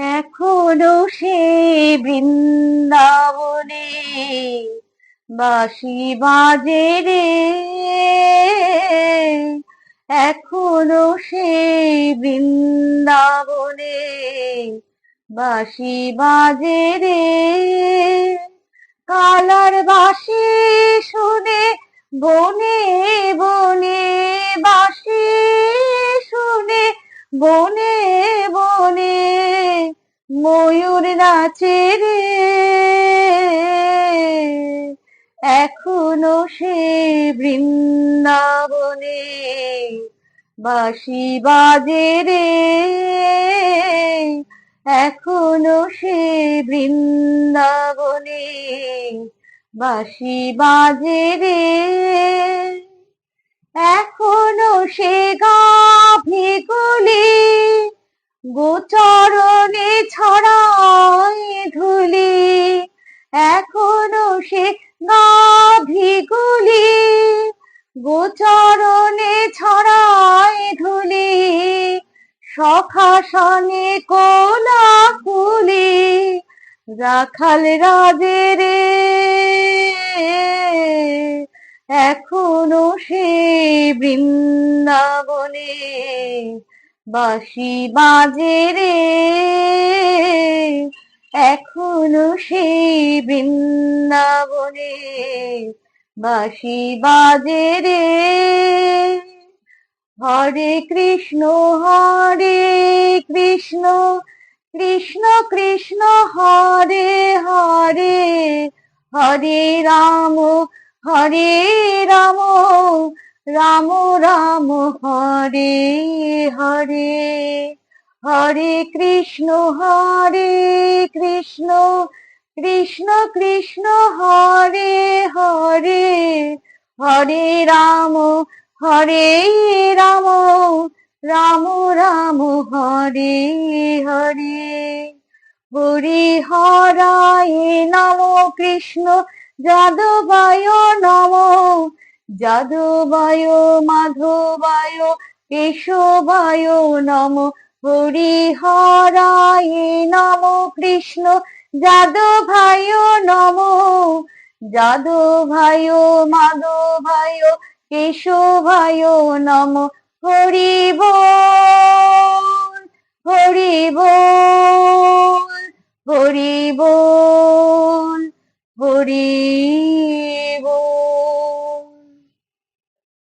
এখনও সে বৃন্দাবনে বাঁশি বাজে রে। এখনও সে বৃন্দাবনে বাঁশি বাজে রে। কালার বাঁশি শুনে বনে বনে বাঁশি শুনে বনে ময়ূর নাচে রে। এখনও সে বৃন্দাবনে বাঁশি বাজে রে। এখনও সে বৃন্দাবনে বাঁশি বাজে রে। এখনও সে গাভিগুলি গোচরণে ছড়ায় ধুলি, এখনও সে গাভিগুলি। গোচরণে ছড়ায় ধুলি, সখাসনে কোলা কুলি রাখাল রাজে রে এখনও সে বৃন্দাবনে বাঁশি বাজে রে। এখনও সে বৃন্দাবনে বাঁশি বাজে রে। হরে কৃষ্ণ হরে কৃষ্ণ কৃষ্ণ কৃষ্ণ, হরে হরে হরে রাম হরে রাম। রাম রাম, হরে হরে হরে কৃষ্ণ হরে কৃষ্ণ কৃষ্ণ কৃষ্ণ, হরে হরে হরে রাম হরে রাম রাম রাম, হরে হরে। হরি হরায় নম কৃষ্ণ, যাদবায় নম যাদবায়, মাধবায়, কেশবায় নম। হরি হরায় নম কৃষ্ণ যাদবায় নম। যাদবায়, মাধবায়, কেশবায় নম। হরি বল হরি বল হরি